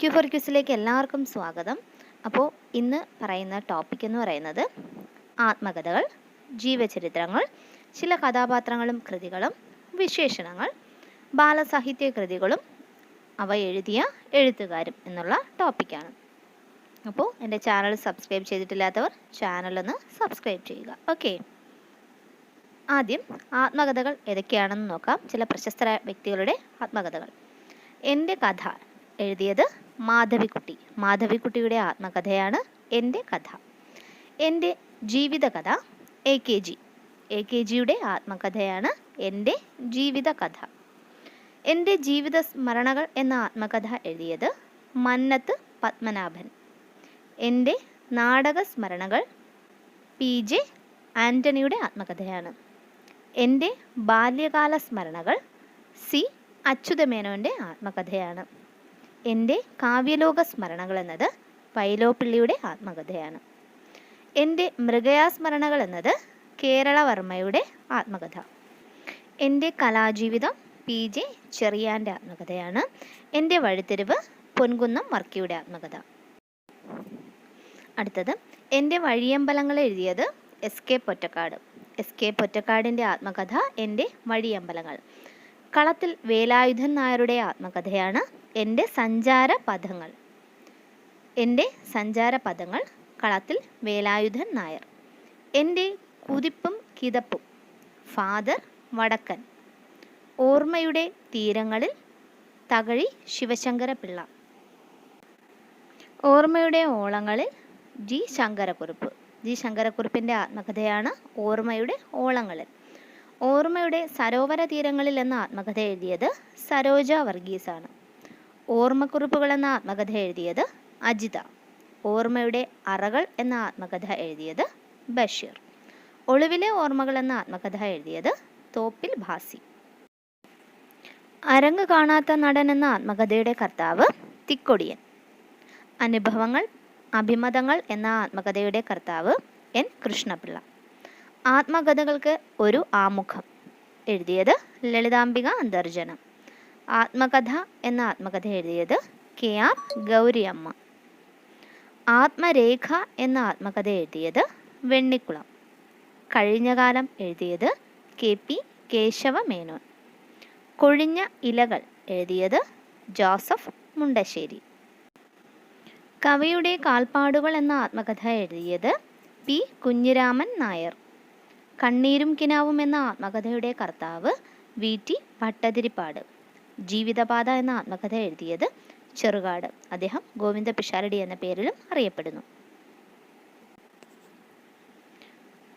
Q four ക്യൂസിലേക്ക് എല്ലാവർക്കും സ്വാഗതം. അപ്പോൾ ഇന്ന് പറയുന്ന ടോപ്പിക് എന്ന് പറയുന്നത് ആത്മകഥകൾ ജീവചരിത്രങ്ങൾ ചില കഥാപാത്രങ്ങളും കൃതികളും വിശേഷണങ്ങൾ ബാലസാഹിത്യ കൃതികളും അവ എഴുതിയ എഴുത്തുകാരും എന്നുള്ള ടോപ്പിക്കാണ് അപ്പോൾ എന്റെ ചാനൽ സബ്സ്ക്രൈബ് ചെയ്തിട്ടില്ലാത്തവർ ചാനലൊന്ന് സബ്സ്ക്രൈബ് ചെയ്യുക. ഓക്കെ ആദ്യം ആത്മകഥകൾ ഏതൊക്കെയാണെന്ന് നോക്കാം. ചില പ്രശസ്തരായ വ്യക്തികളുടെ ആത്മകഥകൾ. എന്റെ കഥ എഴുതിയത് മാധവിക്കുട്ടി. മാധവിക്കുട്ടിയുടെ ആത്മകഥയാണ് എന്റെ കഥ. എന്റെ ജീവിതകഥ A K G A K ജിയുടെ ആത്മകഥയാണ് എന്റെ ജീവിതകഥ. എന്റെ ജീവിത സ്മരണകൾ എന്ന ആത്മകഥ എഴുതിയത് മന്നത്ത് പത്മനാഭൻ. എന്റെ നാടക സ്മരണകൾ പി ജെ ആന്റണിയുടെ ആത്മകഥയാണ്. എന്റെ ബാല്യകാല സ്മരണകൾ സി അച്യുതമേനോന്റെ ആത്മകഥയാണ്. എന്റെ കാവ്യലോക സ്മരണകൾ എന്നത് പൈലോപ്പിള്ളിയുടെ ആത്മകഥയാണ്. എന്റെ മൃഗയാസ്മരണകൾ എന്നത് കേരളവർമ്മയുടെ ആത്മകഥ. എന്റെ കലാജീവിതം പി ജെ ചെറിയാന്റെ ആത്മകഥയാണ്. എന്റെ വഴിത്തിരിവ് പൊൻകുന്നം വർക്കിയുടെ ആത്മകഥ. അടുത്തത് എന്റെ വഴിയമ്പലങ്ങൾ എഴുതിയത് S K Pottekkatt. S K പൊറ്റക്കാടിന്റെ ആത്മകഥ എന്റെ വഴിയമ്പലങ്ങൾ. കളത്തിൽ വേലായുധൻ നായരുടെ ആത്മകഥയാണ് എന്റെ സഞ്ചാര പദങ്ങൾ എന്റെ സഞ്ചാര പദങ്ങൾ കളത്തിൽ വേലായുധൻ നായർ. എന്റെ കുതിപ്പും കിതപ്പും ഫാദർ വടക്കൻ. ഓർമ്മയുടെ തീരങ്ങളിൽ തകഴി ശിവശങ്കര പിള്ള ഓർമ്മയുടെ ഓളങ്ങളിൽ ജി ശങ്കരക്കുറുപ്പ്. ജി ശങ്കരക്കുറുപ്പിന്റെ ആത്മകഥയാണ് ഓർമ്മയുടെ ഓളങ്ങളിൽ. ഓർമ്മയുടെ സരോവര തീരങ്ങളിൽ എന്ന ആത്മകഥ എഴുതിയത് സരോജ വർഗീസാണ്. ഓർമ്മക്കുറിപ്പുകൾ എന്ന ആത്മകഥ എഴുതിയത് അജിത. ഓർമ്മയുടെ അറകൾ എന്ന ആത്മകഥ എഴുതിയത് ബഷീർ. ഒളിവിലെ ഓർമ്മകൾ എന്ന ആത്മകഥ എഴുതിയത് തോപ്പിൽ ഭാസി. അരങ്ങ് കാണാത്ത നടൻ എന്ന ആത്മകഥയുടെ കർത്താവ് തിക്കൊടിയൻ. അനുഭവങ്ങൾ അഭിമതങ്ങൾ എന്ന ആത്മകഥയുടെ കർത്താവ് എൻ. കൃഷ്ണപിള്ള. ആത്മകഥകൾക്ക് ഒരു ആമുഖം. എഴുതിയത് ലളിതാംബിക അന്തർജനം. ആത്മകഥ എന്ന ആത്മകഥ എഴുതിയത് കെ ആർ ഗൗരിയമ്മ. ആത്മരേഖ എന്ന ആത്മകഥ എഴുതിയത് വെണ്ണിക്കുളം. കഴിഞ്ഞകാലം എഴുതിയത് കെ പി കേശവ മേനോൻ കൊഴിഞ്ഞ ഇലകൾ എഴുതിയത് ജോസഫ് മുണ്ടശ്ശേരി. കവിയുടെ കാൽപ്പാടുകൾ എന്ന ആത്മകഥ എഴുതിയത് പി കുഞ്ഞിരാമൻ നായർ. കണ്ണീരും കിനാവും എന്ന ആത്മകഥയുടെ കർത്താവ് വി ടി ഭട്ടതിരിപ്പാട്. ജീവിതപാത എന്ന ആത്മകഥ എഴുതിയത് ചെറുകാട്. അദ്ദേഹം ഗോവിന്ദ പിഷാരടി എന്ന പേരിലും അറിയപ്പെടുന്നു.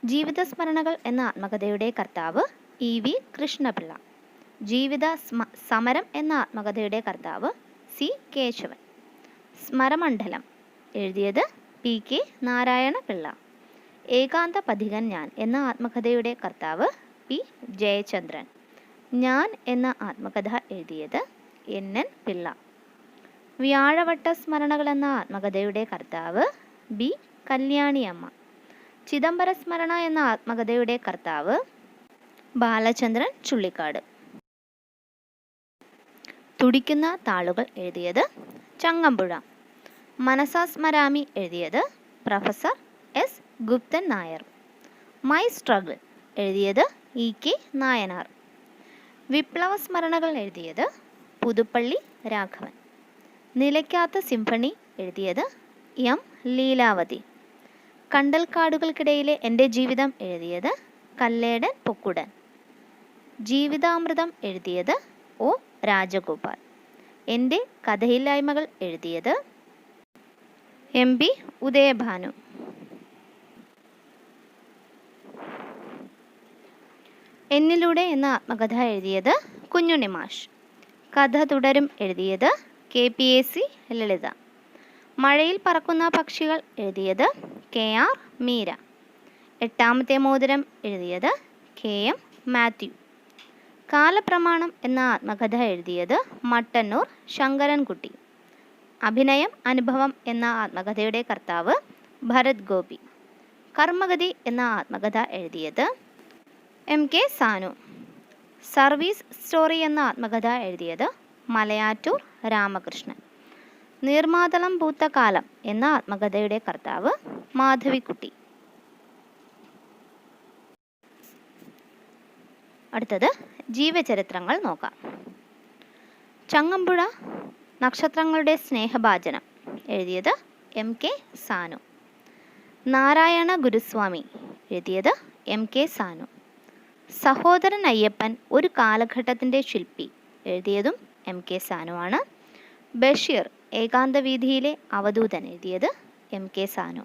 ജീവിത സ്മരണകൾ എന്ന ആത്മകഥയുടെ കർത്താവ് ഇ വി കൃഷ്ണപിള്ള. ജീവിത സ്മ സമരം എന്ന ആത്മകഥയുടെ കർത്താവ് സി കേശവൻ. സ്മരമണ്ഡലം എഴുതിയത് പി കെ നാരായണ പിള്ള ഏകാന്ത പഥികൻ ഞാൻ എന്ന ആത്മകഥയുടെ കർത്താവ് പി ജയചന്ദ്രൻ. ഞാൻ എന്ന ആത്മകഥ എഴുതിയത് എൻ എൻ പിള്ള. വ്യാഴവട്ട സ്മരണകൾ എന്ന ആത്മകഥയുടെ കർത്താവ് ബി കല്യാണിയമ്മ. ചിദംബര സ്മരണ എന്ന ആത്മകഥയുടെ കർത്താവ് ബാലചന്ദ്രൻ ചുള്ളിക്കാട്. തുടിക്കുന്ന താളുകൾ എഴുതിയത് ചങ്ങമ്പുഴ. മനസാസ്മരാമി എഴുതിയത് professor S Guptan Nair. My struggle എഴുതിയത് ഇ കെ നായനാർ. വിപ്ലവ സ്മരണകൾ എഴുതിയത് പുതുപ്പള്ളി രാഘവൻ. നിലയ്ക്കാത്ത സിംഫണി എഴുതിയത് എം ലീലാവതി. കണ്ടൽക്കാടുകൾക്കിടയിലെ എന്റെ ജീവിതം എഴുതിയത് കല്ലേടൻ പൊക്കുടൻ. ജീവിതാമൃതം എഴുതിയത് ഒ രാജഗോപാൽ. എന്റെ കഥയില്ലായ്മകൾ എഴുതിയത് എം പി ഉദയഭാനു. എന്നിലൂടെ എന്ന ആത്മകഥ എഴുതിയത് കുഞ്ഞുണ്ണി മാഷ് കഥ തുടരും എഴുതിയത് K P A C Lalitha. മഴയിൽ പറക്കുന്ന പക്ഷികൾ എഴുതിയത് കെ ആർ മീര. എട്ടാമത്തെ മോതിരം എഴുതിയത് കെ എം മാത്യു. കാലപ്രമാണം എന്ന ആത്മകഥ എഴുതിയത് മട്ടന്നൂർ ശങ്കരൻകുട്ടി. അഭിനയം അനുഭവം എന്ന ആത്മകഥയുടെ കർത്താവ് ഭരത് ഗോപി. കർമ്മഗതി എന്ന ആത്മകഥ എഴുതിയത് M K Sanu. Service story എന്ന ആത്മകഥ എഴുതിയത് മലയാറ്റൂർ രാമകൃഷ്ണൻ. നീർമാതളം പൂത്ത കാലം എന്ന ആത്മകഥയുടെ കർത്താവ് മാധവിക്കുട്ടി. അടുത്തത് ജീവചരിത്രങ്ങൾ നോക്കാം. ചങ്ങമ്പുഴ നക്ഷത്രങ്ങളുടെ സ്നേഹഭാചനം എഴുതിയത് എം കെ സാനു. നാരായണ ഗുരുസ്വാമി എഴുതിയത് എം കെ സാനു. സഹോദരൻ അയ്യപ്പൻ ഒരു കാലഘട്ടത്തിന്റെ ശില്പി. എഴുതിയതും എം കെ സാനുവാണ്. ബഷീർ ഏകാന്തവീതിയിലെ അവധൂതൻ എഴുതിയത് എം കെ സാനു.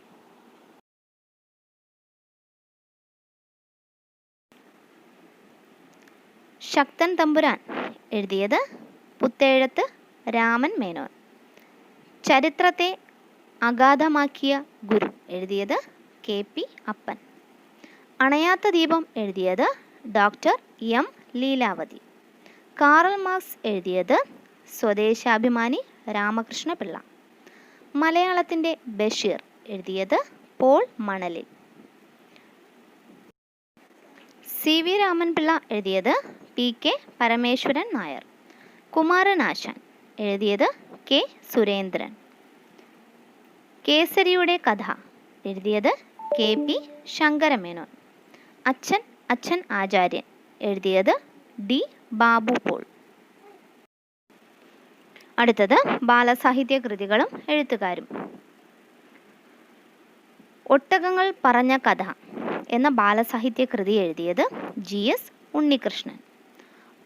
ശക്തൻ തമ്പുരാൻ എഴുതിയത് പുത്തേഴത്ത് രാമൻ മേനോൻ. ചരിത്രത്തെ അഗാധമാക്കിയ ഗുരു എഴുതിയത് കെ പി അപ്പൻ. അണയാത്ത ദീപം എഴുതിയത് doctor M Leelavathi. Karl Marx എഴുതിയത് സ്വദേശാഭിമാനി രാമകൃഷ്ണ പിള്ള മലയാളത്തിന്റെ ബഷീർ എഴുതിയത് പോൾ മണലിൽ. സി വി രാമൻപിള്ള എഴുതിയത് പി കെ പരമേശ്വരൻ നായർ. കുമാരനാശാൻ എഴുതിയത് കെ സുരേന്ദ്രൻ. കേസരിയുടെ കഥ എഴുതിയത് കെ പി ശങ്കരമേനോൻ. അച്ഛൻ അച്ഛൻ ആചാര്യൻ. എഴുതിയത് ഡി ബാബു പോൾ. അടുത്തത് ബാലസാഹിത്യ കൃതികളും എഴുത്തുകാരും. ഒട്ടകങ്ങൾ പറഞ്ഞ കഥ എന്ന ബാലസാഹിത്യ കൃതി എഴുതിയത് ജി എസ് ഉണ്ണികൃഷ്ണൻ.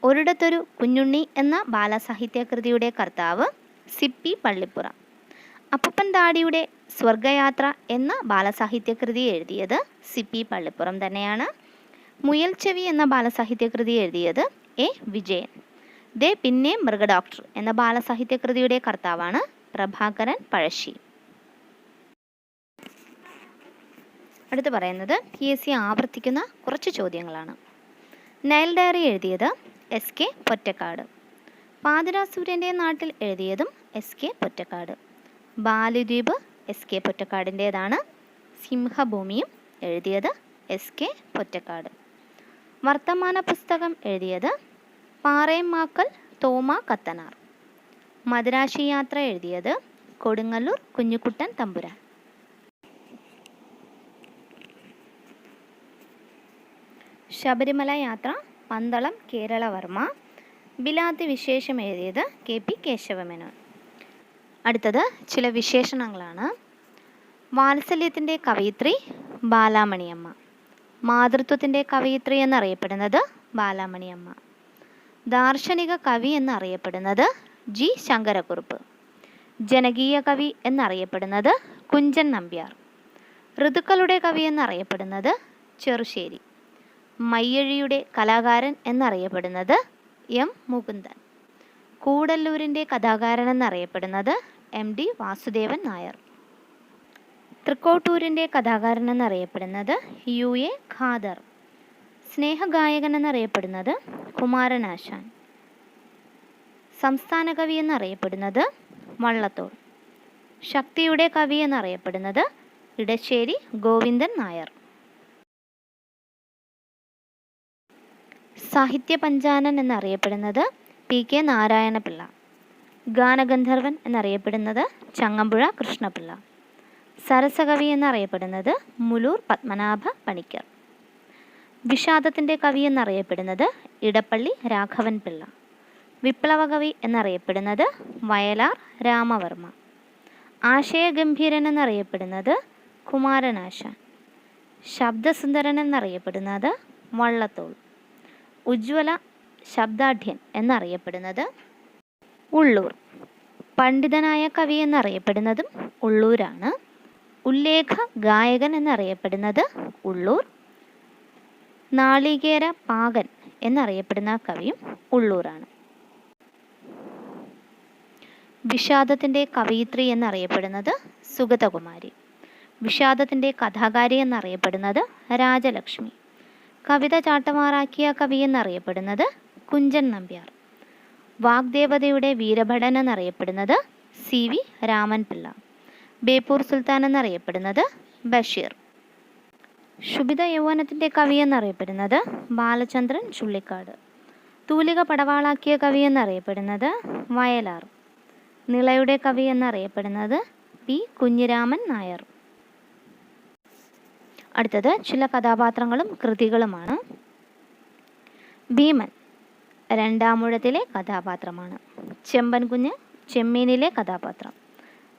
ഒരിടത്തൊരു കുഞ്ഞുണ്ണി എന്ന ബാലസാഹിത്യ കൃതിയുടെ കർത്താവ് സിപ്പി പള്ളിപ്പുറ. അപ്പപ്പൻ താടിയുടെ സ്വർഗയാത്ര എന്ന ബാലസാഹിത്യ കൃതി എഴുതിയത് സിപ്പി പള്ളിപ്പുറം തന്നെയാണ്. മുയൽ ചെവി എന്ന ബാലസാഹിത്യകൃതി എഴുതിയത് എ വിജയൻ. ദേ പിന്നെ മൃഗഡോക്ടർ എന്ന ബാലസാഹിത്യകൃതിയുടെ കർത്താവാണ് പ്രഭാകരൻ പഴശ്ശി. അടുത്ത് പറയുന്നത് പി എസ് സി ആവർത്തിക്കുന്ന കുറച്ച് ചോദ്യങ്ങളാണ്. നൈൽ ഡയറി എഴുതിയത് എസ് കെ പൊറ്റക്കാട്. പാതിരാസൂര്യന്റെ നാട്ടിൽ എഴുതിയതും S K Pottekkatt. Balidweep S K പൊറ്റക്കാടിന്റേതാണ്. സിംഹഭൂമിയും എഴുതിയത് എസ് കെ പൊറ്റക്കാട്. വർത്തമാന പുസ്തകം എഴുതിയത് പാറേമാക്കൽ തോമ കത്തനാർ. മദുരാശി യാത്ര എഴുതിയത് കൊടുങ്ങല്ലൂർ കുഞ്ഞുകുട്ടൻ തമ്പുരാൻ. ശബരിമല യാത്ര പന്തളം കേരളവർമ്മ. ബിലാത്തി വിശേഷം എഴുതിയത് കെ പി കേശവമേനോൻ. അടുത്തത് ചില വിശേഷണങ്ങളാണ്. വാത്സല്യത്തിന്റെ കവയിത്രി ബാലാമണിയമ്മ. മാതൃത്വത്തിന്റെ കവയിത്രി എന്നറിയപ്പെടുന്നത് ബാലാമണിയമ്മ. ദാർശനിക കവി എന്നറിയപ്പെടുന്നത് ജി ശങ്കരക്കുറുപ്പ്. ജനകീയ കവി എന്നറിയപ്പെടുന്നത് കുഞ്ചൻ നമ്പ്യാർ. ഋതുക്കളുടെ കവി എന്നറിയപ്പെടുന്നത് ചെറുശ്ശേരി. മയ്യഴിയുടെ കലാകാരൻ എന്നറിയപ്പെടുന്നത് എം മുകുന്ദൻ. കൂടല്ലൂരിന്റെ കഥാകാരൻ എന്നറിയപ്പെടുന്നത് എം ഡി വാസുദേവൻ നായർ. തൃക്കോട്ടൂരിന്റെ കഥാകാരൻ എന്നറിയപ്പെടുന്നത് യു എ ഖാദർ. സ്നേഹഗായകൻ എന്നറിയപ്പെടുന്നത് കുമാരനാശാൻ സംസ്ഥാന കവി എന്നറിയപ്പെടുന്നത് വള്ളത്തോൾ. ശക്തിയുടെ കവി എന്നറിയപ്പെടുന്നത് ഇടശ്ശേരി ഗോവിന്ദൻ നായർ. സാഹിത്യ പഞ്ചാനൻ എന്നറിയപ്പെടുന്നത് പി കെ നാരായണപിള്ള. ഗാനഗന്ധർവൻ എന്നറിയപ്പെടുന്നത് ചങ്ങമ്പുഴ കൃഷ്ണപിള്ള. സരസകവി എന്നറിയപ്പെടുന്നത് മുലൂർ പത്മനാഭ പണിക്കർ. വിഷാദത്തിന്റെ കവി എന്നറിയപ്പെടുന്നത് ഇടപ്പള്ളി രാഘവൻ പിള്ള. വിപ്ലവകവി എന്നറിയപ്പെടുന്നത് വയലാർ രാമവർമ്മ. ആശയഗംഭീരൻ എന്നറിയപ്പെടുന്നത് കുമാരനാശാൻ ശബ്ദസുന്ദരൻ എന്നറിയപ്പെടുന്നത് വള്ളത്തോൾ. ഉജ്ജ്വല ശബ്ദാഢ്യൻ എന്നറിയപ്പെടുന്നത് ഉള്ളൂർ. പണ്ഡിതനായ കവി എന്നറിയപ്പെടുന്നതും ഉള്ളൂരാണ്. ഉല്ലേഖ ഗായകൻ എന്നറിയപ്പെടുന്നത് ഉള്ളൂർ. നാളികേര പാകൻ എന്നറിയപ്പെടുന്ന കവിയും ഉള്ളൂരാണ്. വിഷാദത്തിന്റെ കവയിത്രി എന്നറിയപ്പെടുന്നത് സുഗതകുമാരി. വിഷാദത്തിന്റെ കഥാകാരി എന്നറിയപ്പെടുന്നത് രാജലക്ഷ്മി. കവിത ചാട്ടമാറാക്കിയ കവി എന്നറിയപ്പെടുന്നത് കുഞ്ചൻ നമ്പ്യാർ. വാഗ്ദേവതയുടെ വീരഭടൻ എന്നറിയപ്പെടുന്നത് സി വി രാമൻപിള്ള. ബേപ്പൂർ സുൽത്താൻ എന്നറിയപ്പെടുന്നത് ബഷീർ. ശുഭിത യൗവനത്തിന്റെ കവി എന്നറിയപ്പെടുന്നത് ബാലചന്ദ്രൻ ചുള്ളിക്കാട്. തൂലിക പടവാളാക്കിയ കവി എന്നറിയപ്പെടുന്നത് വയലാർ. നിളയുടെ കവി എന്നറിയപ്പെടുന്നത് പി കുഞ്ഞിരാമൻ നായർ. അടുത്തത് ചില കഥാപാത്രങ്ങളും കൃതികളുമാണ്. ഭീമൻ രണ്ടാമൂഴത്തിലെ കഥാപാത്രമാണ്. ചെമ്പൻകുഞ്ഞ് ചെമ്മീനിലെ കഥാപാത്രം.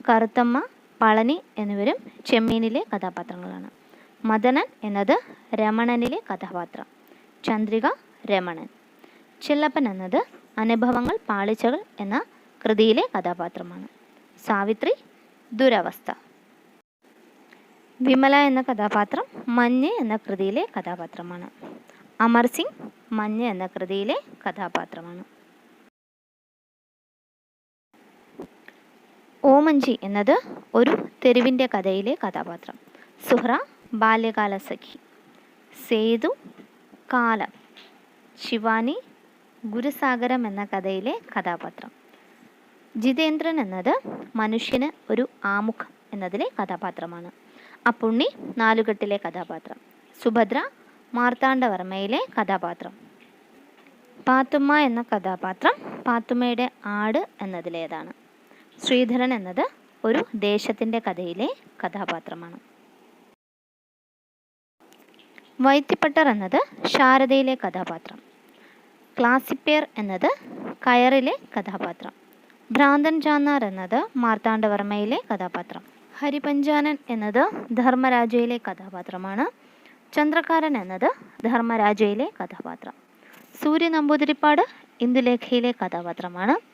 കറുത്തമ്മ പളനി എന്നിവരും ചെമ്മീനിലെ കഥാപാത്രങ്ങളാണ്. മദനൻ എന്നത് രമണനിലെ കഥാപാത്രം. ചന്ദ്രിക രമണൻ. ചെല്ലപ്പൻ എന്നത് അനുഭവങ്ങൾ പാളിച്ചകൾ എന്ന കൃതിയിലെ കഥാപാത്രമാണ്. സാവിത്രി ദുരവസ്ഥ. വിമല എന്ന കഥാപാത്രം മഞ്ഞ് എന്ന കൃതിയിലെ കഥാപാത്രമാണ്. അമർ സിംഗ് മഞ്ഞ് എന്ന കൃതിയിലെ കഥാപാത്രമാണ്. ഓമഞ്ചി എന്നത് ഒരു തെരുവിന്റെ കഥയിലെ കഥാപാത്രം. സുഹ്ര ബാല്യകാല സഖി. സേതു കാലം. ശിവാനി ഗുരുസാഗരം എന്ന കഥയിലെ കഥാപാത്രം. ജിതേന്ദ്രൻ എന്നത് മനുഷ്യന് ഒരു ആമുഖം എന്നതിലെ കഥാപാത്രമാണ്. അപ്പുണ്ണി നാലുകെട്ടിലെ കഥാപാത്രം. സുഭദ്ര മാർത്താണ്ഡവർമ്മയിലെ കഥാപാത്രം. പാത്തുമ്മ എന്ന കഥാപാത്രം പാത്തുമ്മയുടെ ആട് എന്നതിലേതാണ്. ശ്രീധരൻ എന്നത് ഒരു ദേശത്തിന്റെ കഥയിലെ കഥാപാത്രമാണ്. വൈത്തിപ്പട്ടർ എന്നത് ശാരദയിലെ കഥാപാത്രം. ക്ലാസിപ്പേർ എന്നത് കയറിലെ കഥാപാത്രം. ഭ്രാന്തൻ ചാന്നാർ എന്നത് മാർത്താണ്ഡവർമ്മയിലെ കഥാപാത്രം. ഹരിപഞ്ചാനൻ എന്നത് ധർമ്മരാജയിലെ കഥാപാത്രമാണ്. ചന്ദ്രക്കാരൻ എന്നത് ധർമ്മരാജയിലെ കഥാപാത്രം. സൂര്യ നമ്പൂതിരിപ്പാട് ഇന്ദുലേഖയിലെ കഥാപാത്രമാണ്.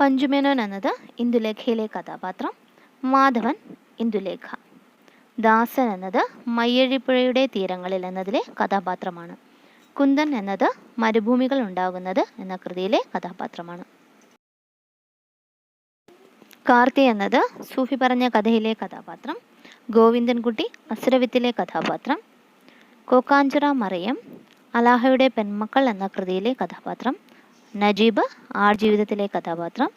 പഞ്ചുമേനോൻ എന്നത് ഇന്ദുലേഖയിലെ കഥാപാത്രം. മാധവൻ ഇന്ദുലേഖ. ദാസൻ എന്നത് മയ്യഴിപ്പുഴയുടെ തീരങ്ങളിൽ എന്നതിലെ കഥാപാത്രമാണ്. കുന്ദൻ എന്നത് മരുഭൂമികൾ ഉണ്ടാകുന്നത് എന്ന കൃതിയിലെ കഥാപാത്രമാണ്. കാർത്തി എന്നത് സൂഫി പറഞ്ഞ കഥയിലെ കഥാപാത്രം. ഗോവിന്ദൻകുട്ടി അസുരവിത്തിലെ കഥാപാത്രം. കോക്കാഞ്ചിറ മറിയം അലാഹയുടെ പെൺമക്കൾ എന്ന കൃതിയിലെ കഥാപാത്രം. നജീബ് ആർ ജീവിതത്തിലെ കഥാപാത്രം.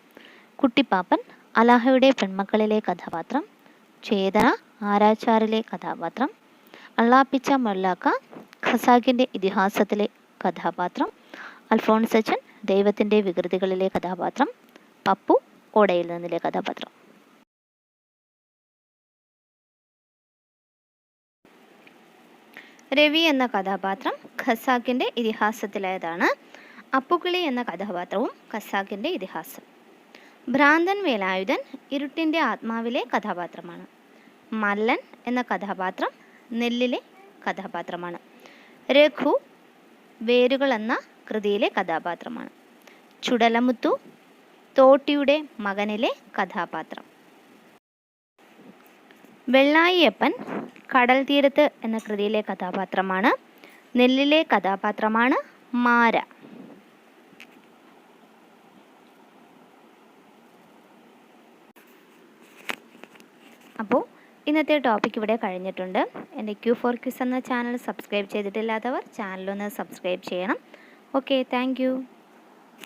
കുട്ടിപ്പാപ്പൻ അലാഹയുടെ പെൺമക്കളിലെ കഥാപാത്രം. ചേതന ആരാച്ചാറിലെ കഥാപാത്രം. അള്ളാപ്പിച്ച മൊല്ലാക്ക ഖസാക്കിന്റെ ഇതിഹാസത്തിലെ കഥാപാത്രം. അൽഫോൺസച്ചൻ ദൈവത്തിന്റെ വികൃതികളിലെ കഥാപാത്രം. പപ്പു ഓടയിൽ നിന്നിലെ കഥാപാത്രം. രവി എന്ന കഥാപാത്രം ഖസാക്കിന്റെ ഇതിഹാസത്തിലേതാണ്. അപ്പുക്കിളി എന്ന കഥാപാത്രവും ഖസാക്കിന്റെ ഇതിഹാസം. ഭ്രാന്തൻ വേലായുധൻ ഇരുട്ടിന്റെ ആത്മാവിലെ കഥാപാത്രമാണ്. മല്ലൻ എന്ന കഥാപാത്രം നെല്ലിലെ കഥാപാത്രമാണ്. രഘു വേരുകൾ എന്ന കൃതിയിലെ കഥാപാത്രമാണ്. ചുടലമുത്തു തോട്ടിയുടെ മകനിലെ കഥാപാത്രം. വെള്ളായിയപ്പൻ കടൽ തീരത്ത് എന്ന കൃതിയിലെ കഥാപാത്രമാണ്. നെല്ലിലെ കഥാപാത്രമാണ് മാര അപ്പോൾ ഇന്നത്തെ ടോപ്പിക് ഇവിടെ കഴിഞ്ഞിട്ടുണ്ട്. എന്റെ ക്യൂ ഫോർ ക്യൂസ് എന്ന ചാനൽ സബ്സ്ക്രൈബ് ചെയ്തിട്ടില്ലാത്തവർ ചാനലൊന്ന് സബ്സ്ക്രൈബ് ചെയ്യണം. Okay thank